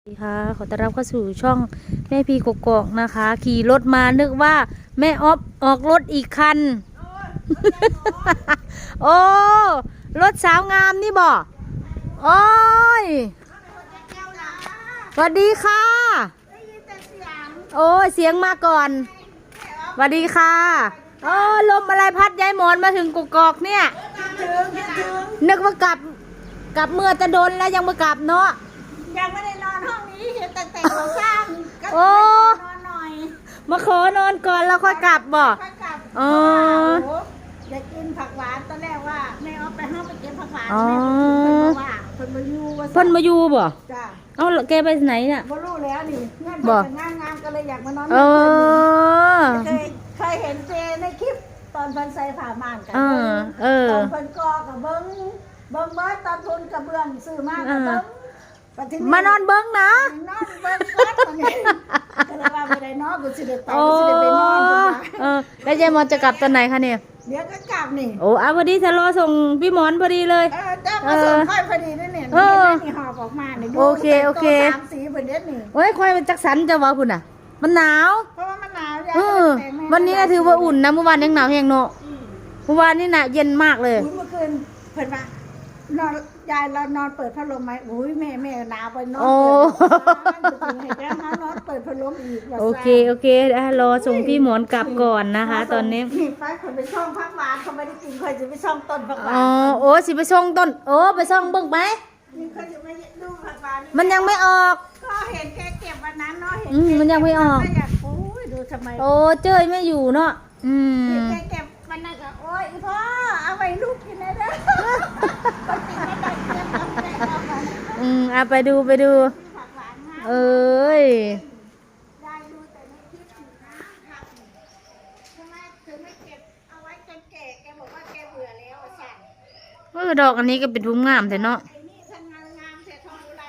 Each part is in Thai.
สวัสดีค่ะขอต้อนรับเข้าสู่ช่องแม่พีกกอกนะคะ ขี่รถมานึกว่า แม่ออฟออกรถอีกคัน โอ้รถสาวงามนี่บ่โอ้ยสวัสดีค่ะ โอ้ยเสียงมาก่อนสวัสดีค่ะโอ้ลมอะไรพัดยายหมอนมาถึงกกอกเนี่ย นึกว่ากลับกลับเมื่อจะโดนแล้วยังไม่กลับเนาะยังไม่ได้ นอนห้องนี้เห็นแต่แต่เขาสร้างก็โอ้ นอนหน่อยมาขอนอนก่อนแล้วค่อยกลับบ่ ค่อยกลับอ๋อโอ้อยากกินผักหวานตอนแรกว่าแม่เอาไปห้องไปกินผักหวานอ๋อแม่บอกว่าเพิ่นมาอยู่ว่าเพิ่นมาอยู่บ่ จ้าเอ้าแล้วแกไปไหนเนี่ย บ่รู้แล้วนี่เงื่อนบ่เพิ่นงานงามก็เลยอยากมานอนเออเคยเคยเห็นเจในคลิปตอนเพิ่นใส่ผ้าม่านกันเออเออตอนเพิ่นกอกับเบิ้งเบิ้งเบิ้งตอนทุนกระเบื้องซื้อมากับเบิ้ง ปัจจุบัมานอนเบิ้งนะ นอนเบิ้งก่อนตอนนี้ก็เลยว่าบ่ได้นอนกูสิได้ไปโอ้กูสิได้ไปนอนพุ่นว่าเออแล้วยายหมอนจะกลับตอนไหนคะเนี่ย เดี๋ยวก็กลับนี่ โอ้อาพอดีจะรอส่งพี่หมอนพอดีเลย เออจะมาส่งค่อยพอดีนี่เนี่ยเออนี่นี่หอบออกมาเนี่ยดูโอเคโอเคตัวสามสีเพิ่นเด็ดนี่ โอ้ยควายมันจักสันจะว่าพุ่นน่ะ มันหนาว เพราะว่ามันหนาวจ้ะเออแต่งแม่วันนี้นะถือว่าอุ่นนะเมื่อวานยังหนาวแห้งเนาะเมื่อวานนี่น่ะเย็นมากเลย อุ๊ยเมื่อคืนเพิ่นว่านอน ยายเรานอนเปิดพัดลมไหมอุ้ยแม่แม่หนาวไปนอนโอ้ เปิดพัดลมให้แกนอนเปิดพัดลมอีกว่าโอเคโอเคอะรอส่งพี่หมอนกลับก่อนนะคะ ตอนนี้ไปคนไปช่องพักหวานเขาไม่ได้กินเคยจะไปช่องต้นพักหวาอ๋อนโอ้สิไปส่งต้นโอ้ไปส่งเบิ่งไปนี่เคยจะไม่ดูพักหวานมันยังไม่ออก ก็เห็นแกเก็บวันนั้นเนาะเห็นอืมมันยังไม่ออก ก็อยากโอ้ยดูทำไมโอ้เจ้ยไม่อยู่เนาะอืมแกเก็บวันนั้นก็โอ้ ยอีพ่อเอาไว้ลูกกินได้เด้อปกติไม่ได้เก็บเอาแต่เอาไว้อืมเอาไปดูไปดู ผักหวานนะเอ้ยยายดูแต่ในคลิปอยู่นะครับทำไมถึงไม่เก็บเอาไว้จนแก่แกบอกว่าแกเบื่อแล้วอะสั่นเออดอกอันนี้ก็เป็นทุ่งงามแต่เนาะ ไอ้นี่ทำงานงามแต่ทองอุไร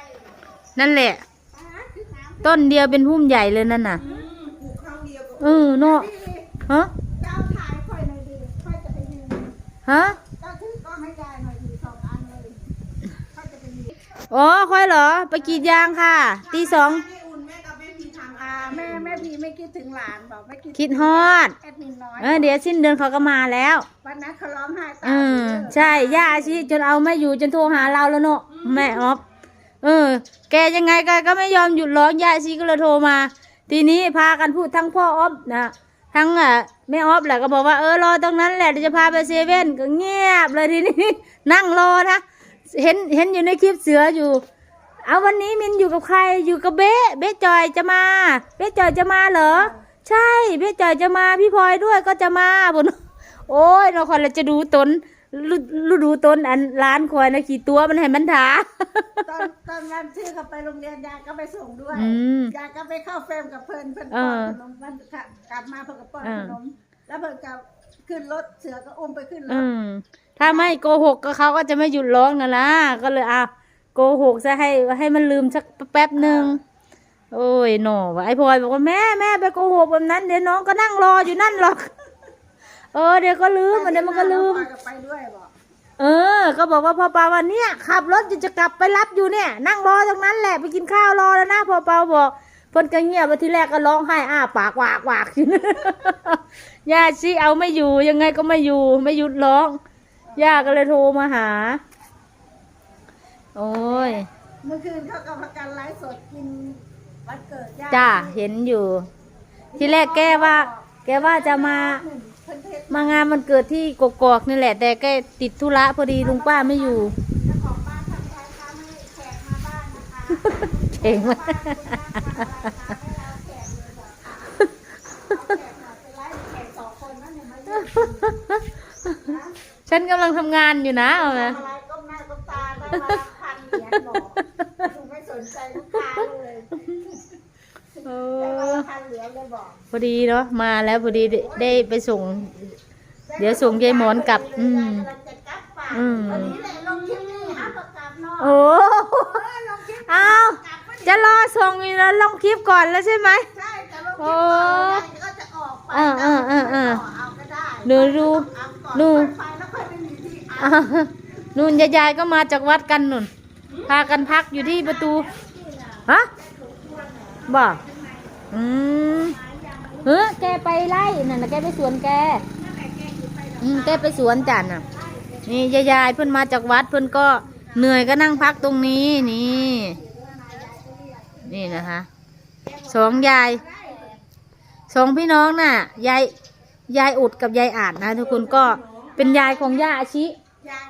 นั่นแหละ อ่าคือน้ำต้นเดียวเป็นพุ่มใหญ่เลยนั่นน่ะปลูกข้าวเดียวกับเออเนาะพี่ฮะ ฮะเจ้าถือกล้องให้ยายหน่อยดีสองอันเลยค่อยจะไปยืนอ๋อค่อยเหรอ ไปกรีดยางค่ะ ตีสองให้อุ่นแม่กับแม่พีทำอ่าแม่แม่พีไม่คิดถึงหลานบอกไม่คิดคิดฮอด แอดมินน้อยเออเดี๋ยวสิ้นเดือนเขาก็มาแล้ว วันนั้นเขาร้องไห้ตาอืยมใช่ย่าอาชีจนเอาไม่อยู่จนโทรหาเราแล้วเนาะแม่ออฟเออ แกยังไงแกก็ไม่ยอมหยุดร้องย่าอาชีก็เลยโทรมา ทีนี้พากันพูดทั้งพ่อออฟนะ ทั้งอะแม่ออฟแหละก็บอกว่าเออรอตรงนั้นแหละเดี๋ยวจะพาไปเซเว่นก็เงียบเลยทีนี้นั่งรอนะเห็นเห็นอยู่ในคลิปเสืออยู่ เอาวันนี้มินอยู่กับใครอยู่กับเบ๊เบ๊จอยจะมา เบ๊จอยจะมาเหรอ ใช่เบ๊จอยจะมาพี่พลอยด้วยก็จะมาบนโอ้ยเราคนเราจะดูตน รูรูดูตนอันร้านคอยนะขี่ตัวมันให้มันถา ตอนตอนวันที่เขาไปโรงเรียนยายก็ไปส่งด้วยอืมยายก็ไปเข้าเฟรมกับเพื่อนเพื่อนเอป้อนอขนมมันกลับมาเพื่อนก็ป้อนเออ ขนมแล้วเพื่อนก็ขึ้นรถเสือก็อุ้มไปขึ้นรอืถมถ้าไม่โกหกก็เขาก็จะไม่หยุดร้องนะล่ะก็เลยอะโกหกซะให้ให้มันลืมสักแป๊บหนึ่งโอ้ยหนอวะไอ้พลอยบอกว่าแม่แม่ไปโกหกแบบนั้นเดี๋ยวน้องก็นั่งรออยู่นั่นหรอก เออเดี๋ยวก็ลืมเดี๋ยวมันก็ลืมป้าก็ไปด้วยบอกเออ ก็บอกว่าพอเปาวันเนี้ยขับรถจะจะกลับไปรับอยู่เนี่ย นั่งรอตรงนั้นแหละไปกินข้าวรอแล้วนะพอเปาบอกเพิ่นก็เงียบไปทีแรกก็ร้องไห้อ้าปากวากวากอยู่ย่าชีเอาไม่อยู่ยังไงก็ไม่อยู่ไม่หยุดร้องย่าก็เลยโทรมาหา โอ้ยเมื่อคืนเขาก็ประกันไลฟ์สดกินวันเกิดย่าจ้าเห็นอยู่ ทีแรกแกว่า แกว่าจะมา มางานมันเกิดที่กกอกนี่แหละ แต่แกติดธุระพอดีลุงป้าไม่อยู่เจ้าของบ้านทำใจทำให้แขกมาบ้านนะคะเก่งมากให้เราแขกเลยบอกเอาแขกมาเป็นไรแขกสองคนนั่นเนี่ยมาเยี่ยมนะฉันกำลังทำงานอยู่นะเอาไหมทำอะไรก้มหน้าก้มตาได้มาพันเหรียญบอกดูไม่สนใจลูกค้าเลยเอได้อมาพันเหรียญเลยบอกพอดีเนาะมาแล้วพอดีได้ได้ไปส่ง เดี๋ยวส่งยายหมอนกลับ อืมยายกำลังจะกลับป่ะอืมวันนี้แหละลงคลิปนี่ห้ามประกาศนอกโอ้เออลงคลิปเอาจะรอส่งอยู่แล้วลงคลิปก่อนแล้วใช่ไหมใช่จะลงคลิปก่อนยายก็จะออกไปเออเออเออเออเอาก็ได้หนูดูเอาก่อนหนูไปแล้วค่อยไปมีที่อัอ่านู่นยายๆก็มาจากวัดกันนุ่น พากันพักอยู่ที่ประตู ฮะยบ่อืมเฮ้อแกไปไล่นั่นนะแกไปสวนแก อืมแกไปสวนจันน่ะ นี่ยายๆเพิ่นมาจากวัดเพิ่นก็เหนื่อยก็นั่งพักตรงนี้นี่ นี่นะคะสองยายสองพี่น้องน่ะยายยายอุดกับยายอาจนะ ทุกคนก็เป็นยายของย่าอาชิ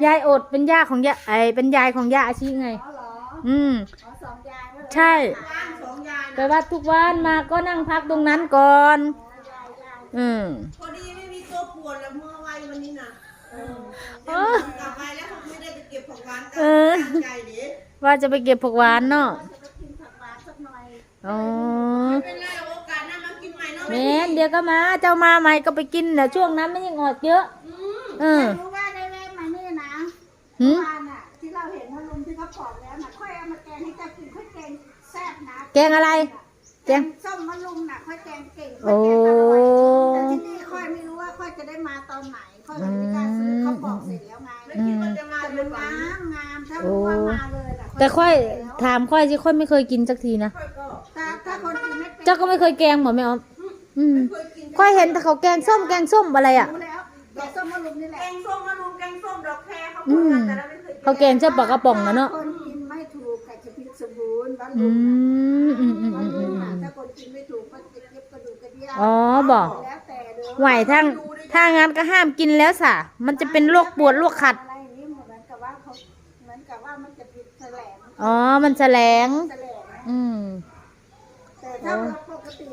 ยายอดเป็นย่าของย่าไอเป็นยายของย่าอาชิไงอ๋อเหรออืมอ๋อสองยายว่าเหรอใช่บ้านสองยายไปวัดทุกวันมาก็นั่งพักตรงนั้นก่อน อืมพอดีไม่มีตัวปวดแล้วเมื่อไว้วันนี้นะเออเออกลับไปแล้วผมไม่ได้ไปเก็บผักหวานเออตั้งใจเด็กว่าจะไปเก็บผักหวานเนาะจะกินผักหวานสักหน่อยอ๋อเป็นไรโอกาสหนั้นมากินใหม่เนาะแม่นเดี๋ยวก็มา เจ้ามาใหม่ก็ไปกินนะช่วงนั้นมันยังออกเยอะเออรู้ว่าได้แวะมานี่นะหืเมื่มอวานน่ะ ที่เราเห็นว่าลุงที่เขาปอกแล้วน่ะค่อยเอามาแกงให้เจ้ากินค่อยแกงแซ่บนะแกงอะไร แกแกงงส้มมะลุงน่ะค่อยแกงเก่งค่โอ้อยแกงอร่อยแต่ที่นี่ค่อยไม่รู้ว่าค่อยจะได้มาตอนไหน ค่อยก็ไม่กล้าซื้อเขาปอกเสร็จแล้วไงไม่คิดว่าจะมาแต่เดืมัอนนหลังางมงามถ้ารู้ว่ามาเลยน่ะแต่ค่อยแล้วถามค่อยสิค่อยไม่เคยกินสักทีนะค่อยก็ถ้าถ้าคนกินไม่เป็นเจ้าก็ไม่เคยแกงหมอแม่ออมอืมเคยกินค่อยเห็นแต่เขาแกงส้มแกงส้มอะไรอะ รู้แล้วแกงส้มมะลุงนี่แหแกละงส้มมะรุมแกงส้มดอกแคร์เขาอืพูดมกันแต่เราไม่เคยกินเขาแกงเจ้าปากกระป๋องนะเนาะคนกินไม่ถูกกับจะพิษสมบูรณ์บ้านอืลุงน่ะมอืมอืมบ้าอืนมลุอืงมน่ะถ้าคนกินไม่ถูกก็จะเก็บกระดูกกระเดี่ยวอ๋อบอก แล้วแต่เด้อไหวทั้ง ถ้างั้นก็ห้ามกินแล้วสะมันจะเป็นโรคปวดโรคขัด อะไรอย่างนี้เหมือนกับว่าเขาเหมือนกับว่ามันจะผิดแสลงอ๋อ มันแสลง แสลงนะอืม แต่ถ้าเราปกติ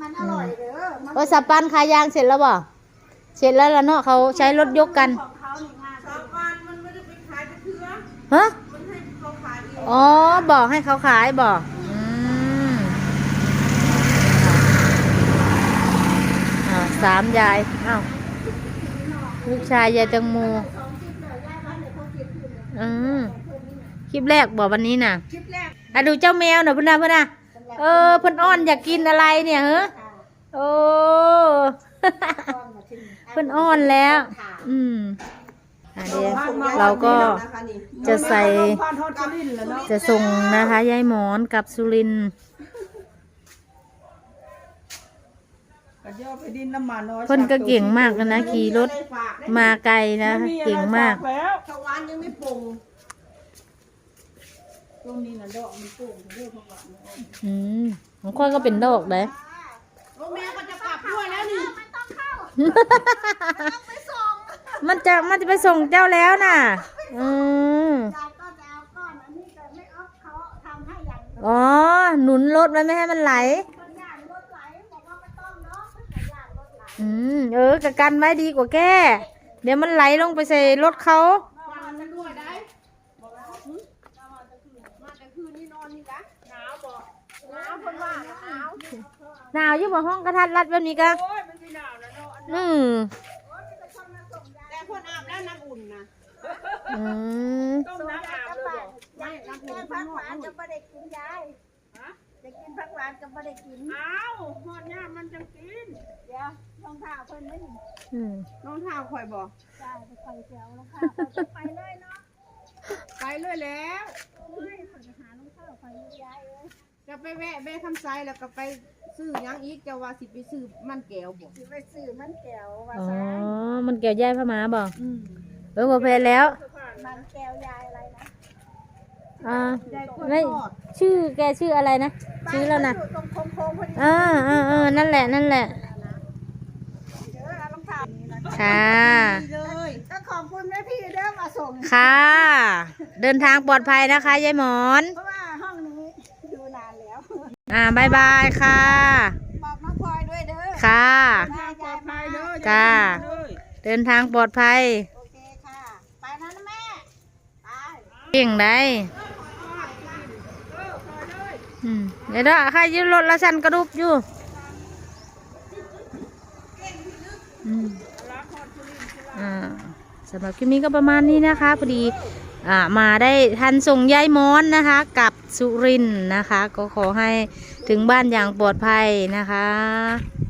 มันอร่อยเด้อมันโอ้สับปันขายางเสร็จแล้วบ่ เสร็จแล้วล่ะเนาะเขาใช้รถยกกัน ของเขานี่งานสาบานมันไม่ได้ไปขายไปเถื่อฮะ มันให้เขาขายเองอ๋อ บอกให้เขาขายบอกอืมอ่า สามยายอ้าวลูกชายยายแตังโมสองคลิปเลยย่าบ้านเลยเขาคลิปอยู่เนี่ยอืมคลิปแรกบอกวันนี้น่ะคลิปแรกอะดูเจ้าแมวหน่อยพุ่นนะพุ่นนะเออเพิ่นอ้อนอยากกินอะไรเนี่ยเฮ้อโอ้ก้อนมาทิ้งเพิ่นอ้อนแล้ว อืมอะเดี๋ยวเราก็จะใส่พันทอดชลินเลยเนาะจะส่งนะคะ ยายหมอนกับสุรินทร์ ก็ย่อไปดินน้ำมันน้อย เพิ่นก็เก่งมากนะนะขี่รถมาไกลนะ เก่งมากแล้วผักหวานยังไม่ปรุงตรงนี้น่ะดอกมันปรุงเรื่องผักหวานเนี่ยอืมของค่อยก็เป็นดอกเลยโอ้แม่ก็จะกลับด้วยแล้วนี่ไม่ต้องเข้าต้องไปส่งมันจะมันจะไปส่งเจ้าแล้วน่ะ อืมยายก็จะเอาก้อนอันนี้แต่ไม่ออฟเขาทำให้อย่างอ๋อ หนุนรถไว้ไม่ให้มันไหล อืมเออกะกันไว้ดีกว่าแก้ เดี๋ยวมันไหลลงไปใส่รถเขาหนาวอยู่บ่ห้องกระทัดรัดแบบนี้กะอืมแต่คนอาบแล้วน้ำอุ่นนะอืมต้มน้ำอาบเลยบอไม่น้ำอุ่นหอกวาจะไม่ได้กินยาย จะกินพักหวานจะไม่ได้กินอ้าวหอดเนี่ยมันจะกิน เดี๋ยวรองเท้าเพิ่นไม่ถึงอืมน้องเท้าข่อยบอกได้ไปคอยเสียวรองเท้าเพิ่นจะไปเลยเนาะไปเลยแล้วเฮ้ยคอยจะหารองเท้าคอยยายเลยจะไปแวะแม่คำไซแล้วก็ไปซื้อหยังอีกจะว่าสิไปซื้อมันแก้วบอกสิไปซื้อมันแก้วว่าอ๋อ ซะมันแก้วย่ายพม่าบ่อืมเออพอเพลแล้ว มันแก้วยายอะไรนะ อ่าได้กล้วยไม่ทอดชื่อแกชื่ออะไรนะชื่อแล้วนะอยู่ตรงโค้งๆพอดีอ่าอ่าอ่านั่นแหละนั่นแหละเดี๋ยวเอารองเท้านี่นะค่ะดีเลยก็ขอบคุณแม่พี่เด้อมาส่งค่ะ เดินทางปลอดภัยนะคะยายหมอน เพราะว่าห้องนี้อยู่นานแล้ว อ่าบายบายค่ะบอกน้องพลอยด้วยเด้อค่ะถ้ายายมาเด้อจ้าเลยเดินทางปลอดภัยโอเคค่ะไปนะนะแม่ไปเก่งได้อืม เดี๋ยวเด้อใครยืนรถละสันกระดุบอยู่อ่าสำหรับคลิปนี้ก็ประมาณนี้นะคะพอดีอ่ามาได้ทันส่งยายม้อนนะคะกับสุรินนะคะ ก็ขอให้ถึงบ้านอย่างปลอดภัยนะคะ